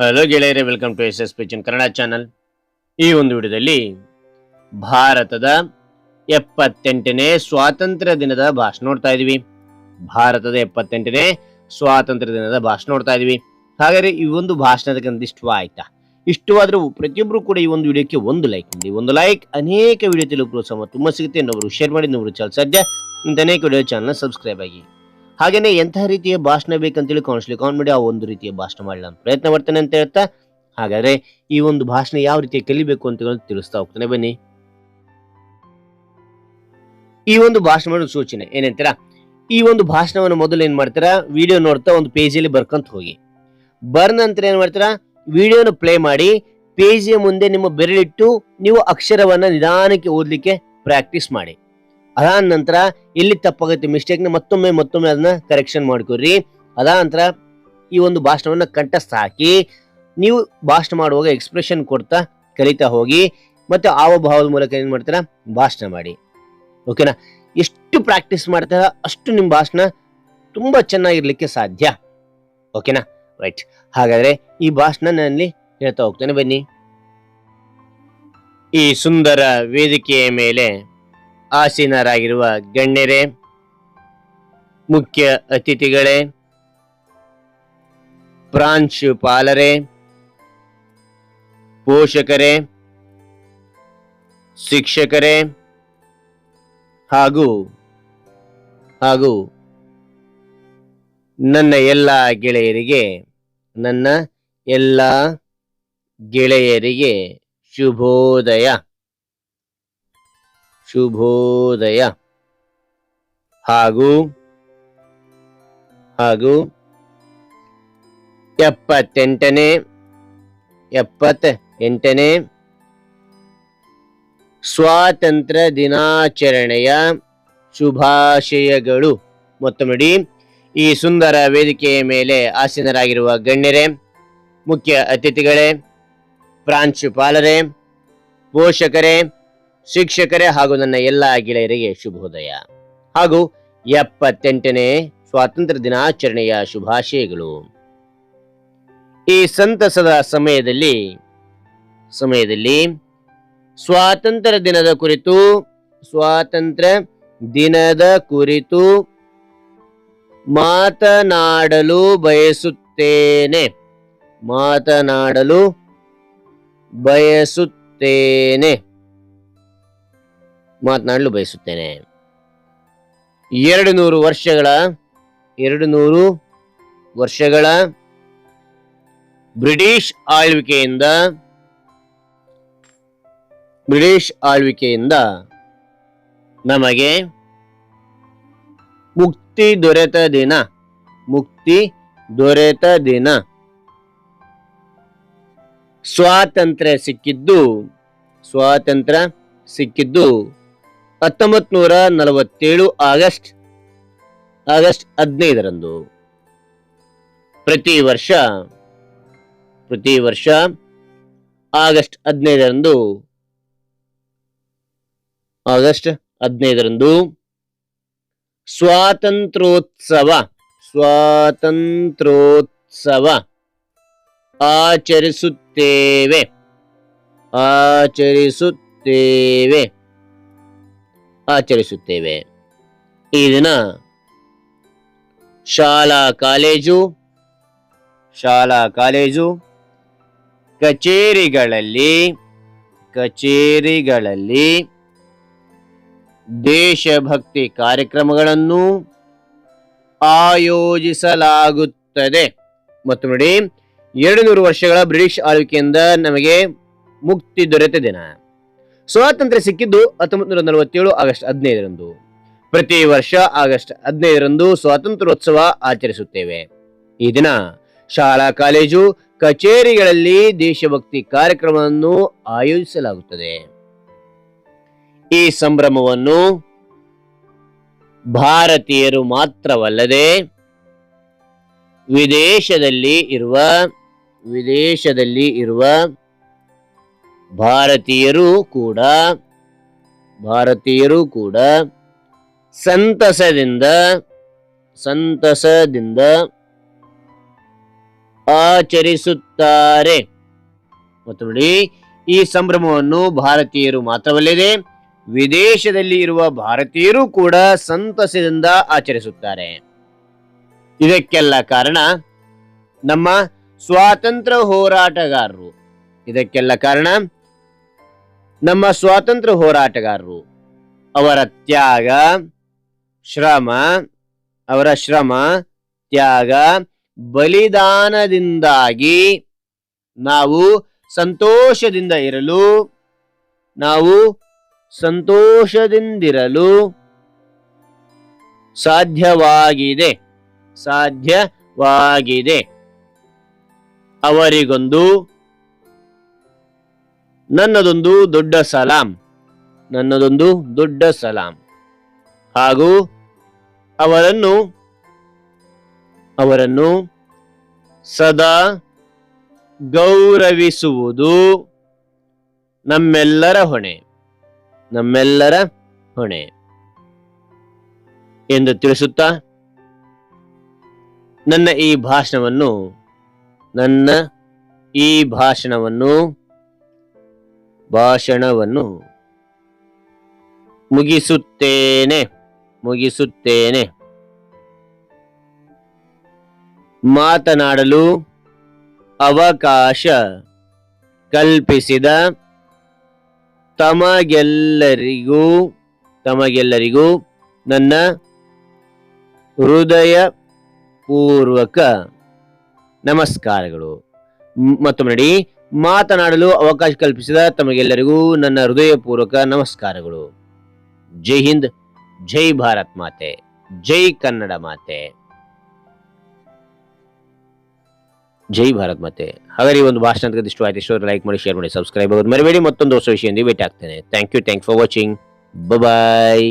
Hello ಗೆಳೆಯರೇ welcome to S S ಪಿಚನ್ Kannada channel ಈ ಒಂದು ವಿಡಿಯೋದಲ್ಲಿ ಭಾರತದ ಎಪ್ಪತ್ತೆಂಟನೇ ಸ್ವಾತಂತ್ರ್ಯ ದಿನದ ಭಾಷಣ ನೋಡ್ತಾ ಇದೀವಿ. ಭಾರತದ ಎಪ್ಪತ್ತೆಂಟನೇ ಸ್ವಾತಂತ್ರ್ಯ ದಿನದ ಭಾಷಣ ನೋಡ್ತಾ ಇದೀವಿ. ಹಾಗಾದ್ರೆ ಈ ಒಂದು ಭಾಷಣದ ಇಷ್ಟವಾಯ್ತಾ ಇಷ್ಟವಾದ್ರೂ ಪ್ರತಿಯೊಬ್ಬರು ಕೂಡ ಈ ಒಂದು ವಿಡಿಯೋಕ್ಕೆ ಒಂದು ಲೈಕ್ ಮಾಡಿ. ಒಂದು ಲೈಕ್ ಅನೇಕ ವಿಡಿಯೋ ತಿಳಿಯೋ ತುಂಬಾ ಸಿಗುತ್ತೆ. ಇನ್ನೊಬ್ರು ಶೇರ್ ಮಾಡಿ, ಇನ್ನೊಬ್ರು ಚಾನಲ್ ಸಾಧ್ಯ ಇಂಥ ಅನೇಕ ವಿಡಿಯೋ ಚಾನಲ್ ಸಬ್ಸ್ಕ್ರೈಬ್ ಆಗಿ. ಹಾಗೇನೆ ಎಂತಹ ರೀತಿಯ ಭಾಷಣ ಬೇಕಂತೇಳಿ ಕೌನ್ಸಿಲ್ ಕೌನ್ ಮಾಡಿ ಆ ಒಂದು ರೀತಿಯ ಭಾಷಣ ಮಾಡಲಿ ಪ್ರಯತ್ನ ಮಾಡ್ತೇನೆ ಅಂತ ಹೇಳ್ತಾ, ಹಾಗಾದ್ರೆ ಈ ಒಂದು ಭಾಷಣ ಯಾವ ರೀತಿ ಕಲಿಬೇಕು ಅಂತ ತಿಳಿಸ್ತಾ ಹೋಗ್ತಾನೆ. ಬನ್ನಿ. ಈ ಒಂದು ಭಾಷಣ ಮಾಡೋ ಸೂಚನೆ ಏನಂತೀರಾ? ಈ ಒಂದು ಭಾಷಣವನ್ನು ಮೊದಲು ಏನ್ ಮಾಡ್ತೀರಾ? ವಿಡಿಯೋ ನೋಡ್ತಾ ಒಂದು ಪೇಜಲ್ಲಿ ಬರ್ಕಂತ ಹೋಗಿ. ಬರ್ ನಂತರ ಏನ್ ಮಾಡ್ತೀರಾ? ವಿಡಿಯೋನ ಪ್ಲೇ ಮಾಡಿ, ಪೇಜಿಯ ಮುಂದೆ ನಿಮ್ಮ ಬೆರಳಿಟ್ಟು ನೀವು ಅಕ್ಷರವನ್ನ ನಿಧಾನಕ್ಕೆ ಓದ್ಲಿಕ್ಕೆ ಪ್ರಾಕ್ಟೀಸ್ ಮಾಡಿ. ಅದಾದ ನಂತರ ಎಲ್ಲಿ ತಪ್ಪಾಗುತ್ತೆ ಮಿಸ್ಟೇಕ್ನ ಮತ್ತೊಮ್ಮೆ ಮತ್ತೊಮ್ಮೆ ಅದನ್ನ ಕರೆಕ್ಷನ್ ಮಾಡ್ಕೊರಿ ಅದಾದ ನಂತರ ಈ ಒಂದು ಭಾಷಣವನ್ನ ಕಂಠಸ್ಥ ಹಾಕಿ, ನೀವು ಭಾಷಣ ಮಾಡುವಾಗ ಎಕ್ಸ್ಪ್ರೆಷನ್ ಕೊಡ್ತಾ ಕಲಿತಾ ಹೋಗಿ, ಮತ್ತು ಹಾವಭಾವದ ಮೂಲಕ ಏನು ಮಾಡ್ತೀರಾ? ಭಾಷಣ ಮಾಡಿ. ಓಕೆನಾ ಎಷ್ಟು ಪ್ರಾಕ್ಟೀಸ್ ಮಾಡ್ತಾರ, ಅಷ್ಟು ನಿಮ್ಮ ಭಾಷಣ ತುಂಬ ಚೆನ್ನಾಗಿರ್ಲಿಕ್ಕೆ ಸಾಧ್ಯ. ಓಕೆನಾ ರೈಟ್ ಹಾಗಾದ್ರೆ ಈ ಭಾಷಣ ನಾನಲ್ಲಿ ಹೇಳ್ತಾ ಹೋಗ್ತೇನೆ, ಬನ್ನಿ. ಈ ಸುಂದರ ವೇದಿಕೆಯ ಮೇಲೆ ಆಸೀನರಾಗಿರುವ ಗಣ್ಯರೇ, ಮುಖ್ಯ ಅತಿಥಿಗಳೇ, ಪ್ರಾಂಶುಪಾಲರೇ, ಪೋಷಕರೇ, ಶಿಕ್ಷಕರೇ ಹಾಗೂ ಹಾಗೂ ನನ್ನ ಎಲ್ಲ ಗೆಳೆಯರಿಗೆ, ನನ್ನ ಎಲ್ಲ ಗೆಳೆಯರಿಗೆ ಶುಭೋದಯ. ಶುಭೋದಯ. ಹಾಗೂ ಹಾಗೂ, ಎಪ್ಪತ್ತೆಂಟನೇ ಎಪ್ಪತ್ತ ಎಂಟನೇ ಸ್ವಾತಂತ್ರ್ಯ ದಿನಾಚರಣೆಯ ಶುಭಾಶಯಗಳು. ಮತ್ತೊಮ್ಮೆ ಈ ಸುಂದರ ವೇದಿಕೆಯ ಮೇಲೆ ಆಸೀನರಾಗಿರುವ ಗಣ್ಯರೇ, ಮುಖ್ಯ ಅತಿಥಿಗಳೇ, ಪ್ರಾಂಶುಪಾಲರೇ, ಪೋಷಕರೇ ಶಿಕ್ಷಕರೇ ಹಾಗೂ ನನ್ನ ಎಲ್ಲ ಗೆಳೆಯರಿಗೆ ಶುಭೋದಯ. ಹಾಗೂ ಎಪ್ಪತ್ತೆಂಟನೇ ಸ್ವಾತಂತ್ರ್ಯ ದಿನಾಚರಣೆಯ ಶುಭಾಶಯಗಳು. ಈ ಸಂತಸದ ಸಮಯದಲ್ಲಿ ಸಮಯದಲ್ಲಿ ಸ್ವಾತಂತ್ರ್ಯ ದಿನದ ಕುರಿತು, ಸ್ವಾತಂತ್ರ್ಯ ದಿನದ ಕುರಿತು ಮಾತನಾಡಲು ಬಯಸುತ್ತೇನೆ. ಮಾತನಾಡಲು ಬಯಸುತ್ತೇನೆ. ಮಾತನಾಡಲು ಬಯಸುತ್ತೇನೆ. ಎರಡು ನೂರು ವರ್ಷಗಳ, ಎರಡು ನೂರು ವರ್ಷಗಳ ಬ್ರಿಟಿಷ್ ಆಳ್ವಿಕೆಯಿಂದ ಬ್ರಿಟಿಷ್ ಆಳ್ವಿಕೆಯಿಂದ ನಮಗೆ ಮುಕ್ತಿ ದೊರೆತ ದಿನ, ಮುಕ್ತಿ ದೊರೆತ ದಿನ. ಸ್ವಾತಂತ್ರ್ಯ ಸಿಕ್ಕಿದ್ದು ಸ್ವಾತಂತ್ರ್ಯ ಸಿಕ್ಕಿದ್ದು ಹತ್ತೊಂಬತ್ ನೂರ ನಲವತ್ತೇಳು ಆಗಸ್ಟ್ ಆಗಸ್ಟ್ ಹದಿನೈದರಂದು. ಪ್ರತಿ ವರ್ಷ ಪ್ರತಿ ವರ್ಷ ಆಗಸ್ಟ್ ಹದಿನೈದರಂದು ಆಗಸ್ಟ್ ಹದಿನೈದರಂದು ಸ್ವಾತಂತ್ರ್ಯೋತ್ಸವ ಸ್ವಾತಂತ್ರ್ಯೋತ್ಸವ ಆಚರಿಸುತ್ತೇವೆ ಆಚರಿಸುತ್ತೇವೆ. ಆಚರಿಸುತ್ತೇವೆ. ಈ ದಿನ ಶಾಲಾ ಕಾಲೇಜು ಶಾಲಾ ಕಾಲೇಜು ಕಚೇರಿಗಳಲ್ಲಿ ಕಚೇರಿಗಳಲ್ಲಿ ದೇಶಭಕ್ತಿ ಕಾರ್ಯಕ್ರಮಗಳನ್ನು ಆಯೋಜಿಸಲಾಗುತ್ತದೆ. ಮತ್ತು ನೋಡಿ ಎರಡು ನೂರು ವರ್ಷಗಳ ಬ್ರಿಟಿಷ್ ಆಳ್ವಿಕೆಯಿಂದ ನಮಗೆ ಮುಕ್ತಿ ದೊರೆತ ದಿನ. ಸ್ವಾತಂತ್ರ್ಯ ಸಿಕ್ಕಿದ್ದು ಹತ್ತೊಂಬತ್ತು ನೂರ ನಲವತ್ತೇಳು ಆಗಸ್ಟ್ ಹದಿನೈದರಂದು. ಪ್ರತಿ ವರ್ಷ ಆಗಸ್ಟ್ ಹದಿನೈದರಂದು ಸ್ವಾತಂತ್ರ್ಯೋತ್ಸವ ಆಚರಿಸುತ್ತೇವೆ. ಈ ದಿನ ಶಾಲಾ, ಕಾಲೇಜು, ಕಚೇರಿಗಳಲ್ಲಿ ದೇಶಭಕ್ತಿ ಕಾರ್ಯಕ್ರಮವನ್ನು ಆಯೋಜಿಸಲಾಗುತ್ತದೆ. ಈ ಸಂಭ್ರಮವನ್ನು ಭಾರತೀಯರು ಮಾತ್ರವಲ್ಲದೆ ವಿದೇಶದಲ್ಲಿ ಇರುವ ವಿದೇಶದಲ್ಲಿ ಇರುವ ಭಾರತೀಯರು ಕೂಡ ಭಾರತೀಯರು ಕೂಡ ಸಂತಸದಿಂದ ಸಂತಸದಿಂದ ಆಚರಿಸುತ್ತಾರೆ. ಮತ್ತು ನೋಡಿ, ಈ ಸಂಭ್ರಮವನ್ನು ಭಾರತೀಯರು ಮಾತ್ರವಲ್ಲದೆ ವಿದೇಶದಲ್ಲಿ ಇರುವ ಭಾರತೀಯರು ಕೂಡ ಸಂತಸದಿಂದ ಆಚರಿಸುತ್ತಾರೆ. ಇದಕ್ಕೆಲ್ಲ ಕಾರಣ ನಮ್ಮ ಸ್ವಾತಂತ್ರ್ಯ ಹೋರಾಟಗಾರರು. ಇದಕ್ಕೆಲ್ಲ ಕಾರಣ ನಮ್ಮ ಸ್ವಾತಂತ್ರ್ಯ ಹೋರಾಟಗಾರರು. ಅವರ ತ್ಯಾಗ, ಶ್ರಮ, ಅವರ ಶ್ರಮ, ತ್ಯಾಗ, ಬಲಿದಾನದಿಂದಾಗಿ ನಾವು ಸಂತೋಷದಿಂದ ಇರಲು, ನಾವು ಸಂತೋಷದಿಂದಿರಲು ಸಾಧ್ಯವಾಗಿದೆ ಸಾಧ್ಯವಾಗಿದೆ. ಅವರಿಗೊಂದು ನನ್ನದೊಂದು ದೊಡ್ಡ ಸಲಾಂ. ನನ್ನದೊಂದು ದೊಡ್ಡ ಸಲಾಂ. ಹಾಗೂ ಅವರನ್ನು ಅವರನ್ನು ಸದಾ ಗೌರವಿಸುವುದು ನಮ್ಮೆಲ್ಲರ ಹೊಣೆ. ನಮ್ಮೆಲ್ಲರ ಹೊಣೆ. ಎಂದು ತಿಳಿಸುತ್ತಾ, ನನ್ನ ಈ ಭಾಷಣವನ್ನು, ನನ್ನ ಈ ಭಾಷಣವನ್ನು ಭಾಷಣವನ್ನು ಮುಗಿಸುತ್ತೇನೆ ಮುಗಿಸುತ್ತೇನೆ. ಮಾತನಾಡಲು ಅವಕಾಶ ಕಲ್ಪಿಸಿದ ತಮಗೆಲ್ಲರಿಗೂ ತಮಗೆಲ್ಲರಿಗೂ ನನ್ನ ಹೃದಯ ಪೂರ್ವಕ ನಮಸ್ಕಾರಗಳು ಮತ್ತೊಮ್ಮೆ ನೋಡಿ ಮಾತನಾಡಲು ಅವಕಾಶ ಕಲ್ಪಿಸಿದ ತಮಗೆಲ್ಲರಿಗೂ ನನ್ನ ಹೃದಯಪೂರ್ವಕ ನಮಸ್ಕಾರಗಳು. ಜೈ ಹಿಂದ್, ಜೈ ಭಾರತ್ ಮಾತೆ, ಜೈ ಕನ್ನಡ ಮಾತೆ. ಜೈ ಭಾರತ್ ಮಾತೆ. ಹಾಗಾದ್ರೆ ಒಂದು ಭಾಷಣ ಇಷ್ಟು ಆಯ್ತು. ಇಷ್ಟು ಲೈಕ್ ಮಾಡಿ ಶೇರ್ ಮಾಡಿ ಸಬ್ಸ್ಕ್ರೈಬ್ ಆಗೋದು ಮರಿಬೇಡಿ. ಮತ್ತೊಂದು ಹೊಸ ವಿಷಯದಿಂದ ಭೇಟಿ ಆಗ್ತೇನೆ thank you thank for watching bye